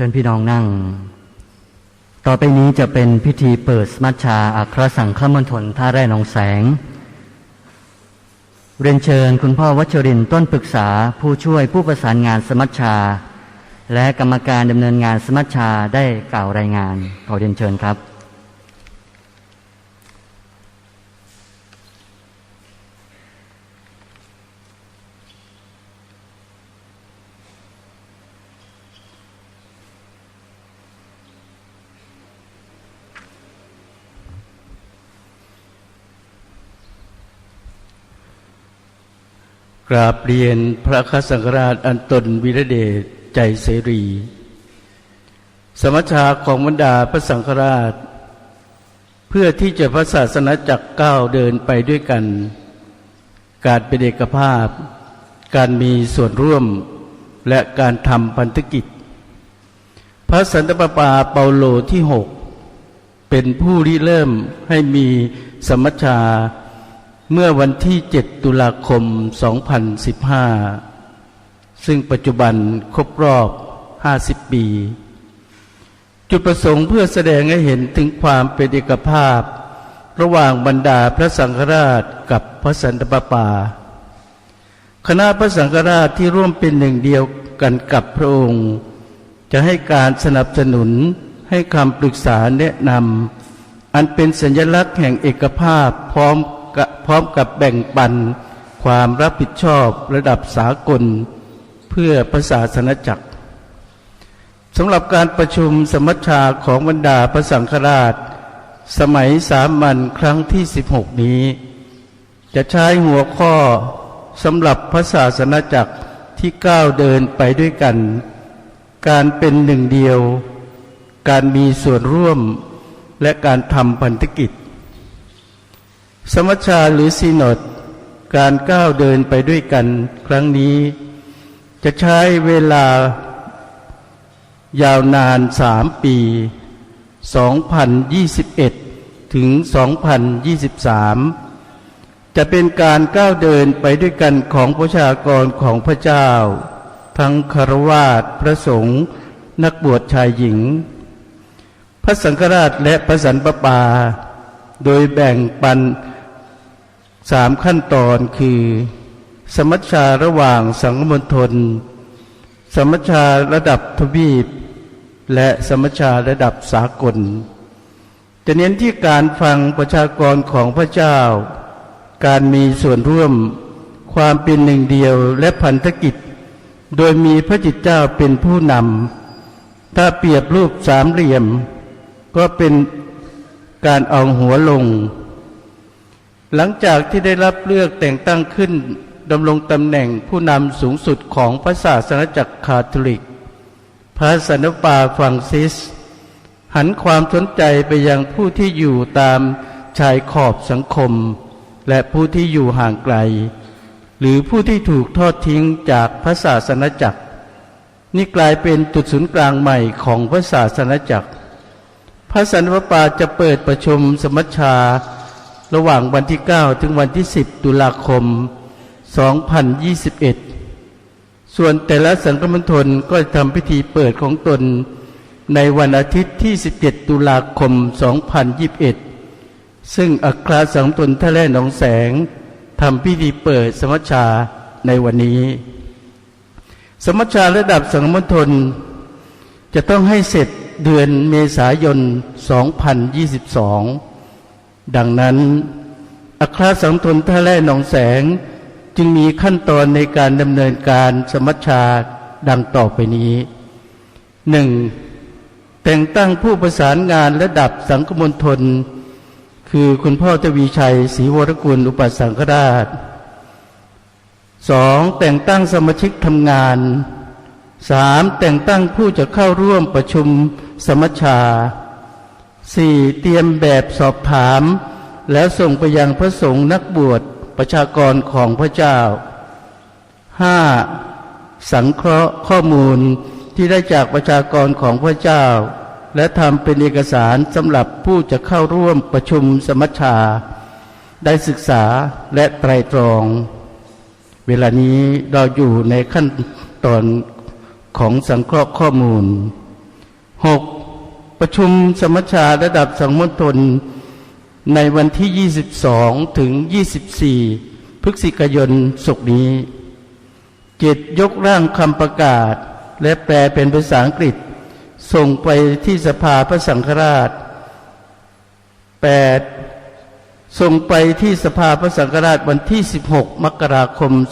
ชิญพี่น้องนั่ง ต่อไปนี้จะเป็นพิธีเปิดสมัชชาอัครสังฆมณฑลท่าแร่หนองแสง เรียนเชิญคุณพ่อวัชรินต้นปรึกษาผู้ช่วยผู้ประสานงานสมัชชา และกรรมการดำเนินงานสมัชชาได้กล่าวรายงานขอเรียนเชิญครับ กราบเรียนพระคสังราชอันตนวิรเดชใจเสรี สมัชชาของบรรดาพระสังฆราช เพื่อที่จะพระศาสนาจักรก้าวเดินไปด้วยกัน การเป็นเอกภาพ การมีส่วนร่วมและการทำพันธกิจ พระสันตะปาปาเปาโลที่หกเป็นผู้ริเริ่มให้มีสมัชชา เมื่อวันที่ 7 ตุลาคม 2015 ซึ่งปัจจุบันครบรอบ 50 ปี จุดประสงค์เพื่อแสดงให้เห็นถึงความเป็นเอกภาพ ระหว่างบรรดาพระสังฆราชกับพระสันตะปาปา คณะพระสังฆราชที่ร่วมเป็นหนึ่งเดียวกันกับพระองค์ จะให้การสนับสนุนให้คำปรึกษาแนะนำอันเป็นสัญลักษณ์แห่งเอกภาพพร้อม พร้อมกับแบ่งปันความรับผิดชอบระดับสากล เพื่อพระศาสนจักรสำหรับการประชุมสมัชชาของบรรดาพระสังฆราช สมัยสามัญครั้งที่ 16 นี้ จะใช้หัวข้อสำหรับพระศาสนจักรที่ก้าวเดินไปด้วยกัน การเป็นหนึ่งเดียว การมีส่วนร่วมและการทำพันธกิจ สมัชชาหรือซีโนดการก้าวเดินไปด้วยกันครั้งนี้ จะใช้เวลายาวนานสามปี 2021 ถึง 2023 จะเป็นการก้าวเดินไปด้วยกันของประชากรของพระเจ้า ทั้งคารวาสพระสงฆ์นักบวชชายหญิง พระสังฆราชและพระสันปปา โดยแบ่งปัน สามขั้นตอนคือ สมัชชาระหว่างสังฆมณฑลสมัชชาระดับทวีป และสมัชชาระดับสากลจะเน้นที่การฟังประชากรของพระเจ้า การมีส่วนร่วมความเป็นหนึ่งเดียวและพันธกิจ โดยมีพระจิตเจ้าเป็นผู้นำ ถ้าเปรียบรูปสามเหลี่ยม ก็เป็นการเอาหัวลง หลังจากที่ได้รับเลือกแต่งตั้งขึ้นดำรงตำแหน่งผู้นำสูงสุดของพระศาสนาจักรคาทอลิก พระสันปาฟรังซิส หันความสนใจไปยังผู้ที่อยู่ตามชายขอบสังคม และผู้ที่อยู่ห่างไกล หรือผู้ที่ถูกทอดทิ้งจากพระศาสนาจักร นี่กลายเป็นจุดศูนย์กลางใหม่ของพระศาสนาจักร พระสันปปาจะเปิดประชุมสมัชชา ระหว่างวันที่ 9 ถึงวันที่ 10 ตุลาคม 2021 ส่วนแต่ละสังฆมณฑลก็จะทำพิธีเปิดของตนในวันอาทิตย์ที่ 17 ตุลาคม 2021 ซึ่งอัครสังฆมณฑลท่าแร่หนองแสงทำพิธีเปิดสมัชชาในวันนี้ สมัชชาระดับสังฆมณฑลจะต้องให้เสร็จเดือนเมษายน 2022 ดังนั้น อัครสังฆมณฑลท่าแร่หนองแสงจึงมีขั้นตอนในการดำเนินการสมัชชาดังต่อไปนี้หนึ่งแต่งตั้งผู้ประสานงานระดับสังคมณฑลคือคุณพ่อทวีชัยศรีวรกุลอุปสังฆราชสองแต่งตั้งสมาชิกทำงานสามแต่งตั้งผู้จะเข้าร่วมประชุมสมัชชา สี่เตรียมแบบสอบถาม แล้วส่งไปยังพระสงฆ์นักบวชประชากรของพระเจ้าห้าสังเคราะห์ข้อมูลที่ได้จากประชากรของพระเจ้า และทำเป็นเอกสารสำหรับผู้จะเข้าร่วมประชุมสมัชชา ได้ศึกษาและไตรตรอง เวลานี้เราอยู่ในขั้นตอนของสังเคราะห์ข้อมูล 6. ประชุมสมัชชาระดับสังมณฑลในวันที่ 22 ถึง 24 พฤศจิกายนศุกร์นี้ เจ็ดยกร่างคำประกาศ และแปลเป็นภาษาอังกฤษ ส่งไปที่สภาพระสังฆราช 8. ส่งไปที่สภาพระสังฆราชวันที่ 16 มกราคม 2022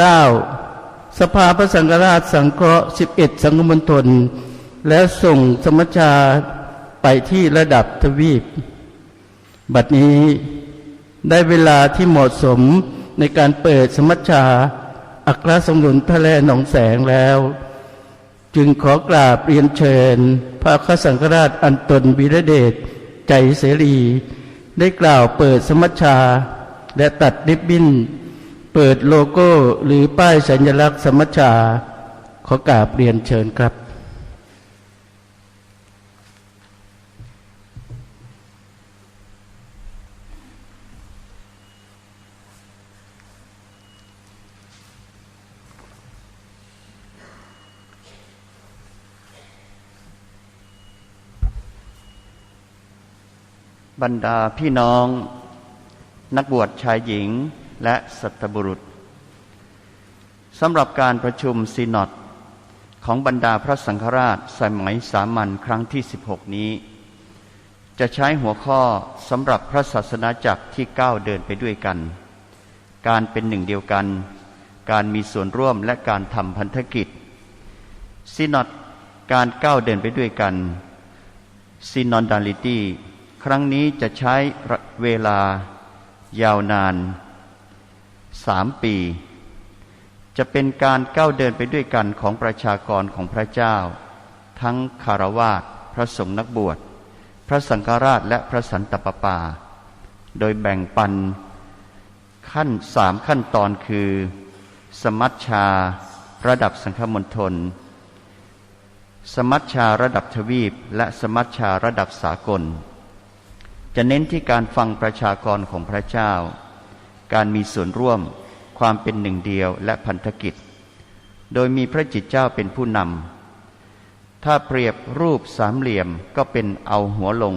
9. สภาพระสังฆราชสังเคราะห์ 11 สังคมณฑลและส่งสมัชชาไปที่ระดับทวีป บัดนี้ได้เวลาที่เหมาะสมในการเปิดสมัชชา อัครสมดุลทะเลหนองแสงแล้ว จึงขอกราบเรียนเชิญ พระอัครสังฆราชอันตนวีระเดชใจเสรี ได้กล่าวเปิดสมัชชา และตัดริบบิ้น เปิดโลโก้หรือป้ายสัญลักษณ์สมัชชา ขอกราบเรียนเชิญครับ บรรดาพี่น้อง นักบวชชายหญิง และสัตบุรุษสำหรับการประชุมซีนอดของบรรดาพระสังฆราชสมัยสามัญครั้งที่ 16 นี้ จะใช้หัวข้อสำหรับพระศาสนาจักรที่ก้าวเดินไปด้วยกัน การเป็นหนึ่งเดียวกัน การมีส่วนร่วมและการทำพันธกิจซีนอดการก้าวเดินไปด้วยกันซีนอนดาลิตี้ครั้งนี้จะใช้เวลายาวนาน สามปี จะเป็นการก้าวเดินไปด้วยกันของประชากรของพระเจ้า ทั้งคารวาสพระสงฆ์นักบวช พระสังฆราชและพระสันตะปาปา โดยแบ่งปัน ขั้นสามขั้นตอนคือ สมัชชา ระดับสังฆมณฑลสมัชชาระดับทวีป และสมัชชาระดับสากล จะเน้นที่การฟังประชากรของพระเจ้า การมีส่วนร่วม ความเป็นหนึ่งเดียวและพันธกิจ โดยมีพระจิตเจ้าเป็นผู้นำ ถ้าเปรียบรูปสามเหลี่ยมก็เป็นเอาหัวลง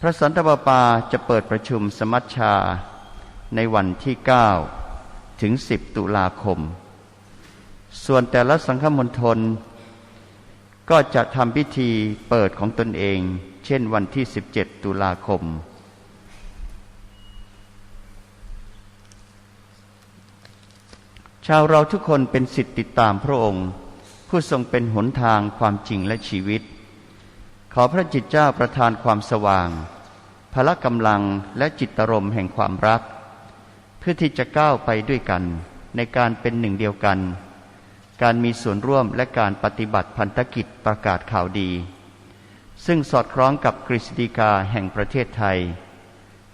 พระสันตะปาปาจะเปิดประชุมสมัชชาในวันที่ 9 ถึง 10 ตุลาคม ส่วนแต่ละสังฆมณฑลก็จะทำพิธีเปิดของตนเอง เช่นวันที่ 17 ตุลาคม ชาวเราทุกคนเป็นสิทธิติดตามพระองค์ ผู้ทรงเป็นหนทางความจริงและชีวิต ขอพระจิตเจ้าประทานความสว่าง พละกำลังและจิตรมแห่งความรัก เพื่อที่จะก้าวไปด้วยกัน ในการเป็นหนึ่งเดียวกัน การมีส่วนร่วมและการปฏิบัติพันธกิจประกาศข่าวดี ซึ่งสอดคล้องกับกฤษฎีกาแห่งประเทศไทย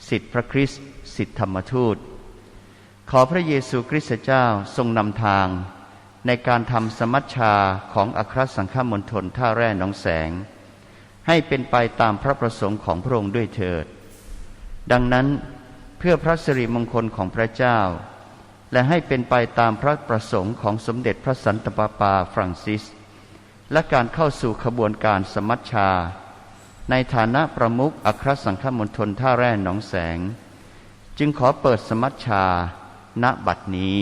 สิทธิพระคริสต์สิทธิธรรมทูต ขอพระเยซูคริสต์เจ้าทรงนำทาง ในการทำสมัชชาของอัครสังฆมณฑลท่าแร่หนองแสง ให้เป็นไปตามพระประสงค์ของพระองค์ด้วยเถิด ดังนั้นเพื่อพระสิริมงคลของพระเจ้า และให้เป็นไปตามพระประสงค์ของสมเด็จพระสันตะปาปาฟรังซิส และการเข้าสู่ขบวนการสมัชชา ในฐานะประมุขอัครสังฆมณฑลท่าแร่หนองแสง จึงขอเปิดสมัชชา ณบัดนี้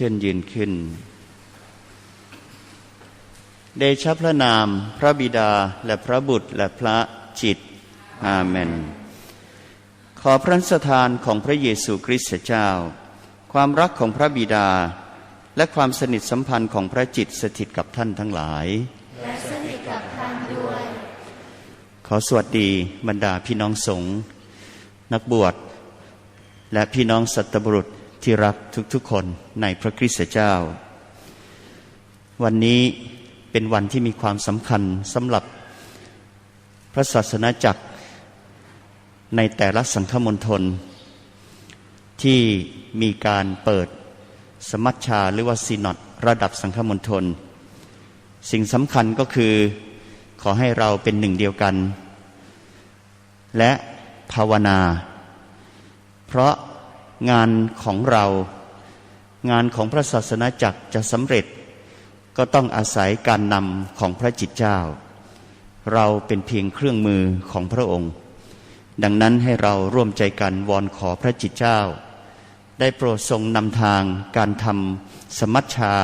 ชิญยืนขึ้น เดชะพระนาม พระบิดาและพระบุตรและพระจิต อาเมน ขอพระสถานของพระเยซูคริสต์เจ้า ความรักของพระบิดา และความสนิทสัมพันธ์ของพระจิตสถิตกับท่านทั้งหลายและสนิทกับท่านด้วย ขอสวัสดีบรรดาพี่น้องสงฆ์นักบวชและพี่น้องสัตบุรุษ ที่รักทุกๆคนในพระคริสต์เจ้า วันนี้เป็นวันที่มีความสำคัญสำหรับพระศาสนาจักรในแต่ละสังฆมณฑลที่มีการเปิดสมัชชาหรือว่าซีนอดระดับสังฆมณฑลสิ่งสำคัญก็คือขอให้เราเป็นหนึ่งเดียวกัน และภาวนา เพราะ งานของเรา งานของพระศาสนาจักรจะสำเร็จ ก็ต้องอาศัยการนำของพระจิตเจ้า เราเป็นเพียงเครื่องมือของพระองค์ ดังนั้นให้เราร่วมใจกันวอนขอพระจิตเจ้า ได้โปรดทรงนำทางการทำสมัชชา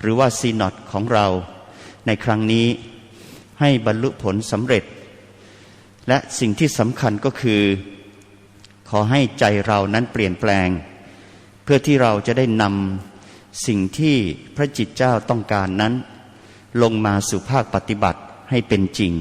หรือว่าซีนอดของเรา ในครั้งนี้ให้บรรลุผลสำเร็จ และสิ่งที่สำคัญก็คือ ขอให้ใจเรานั้นเปลี่ยนแปลง เพื่อที่เราจะได้นำสิ่งที่พระจิตเจ้าต้องการนั้น ลงมาสู่ภาคปฏิบัติให้เป็นจริง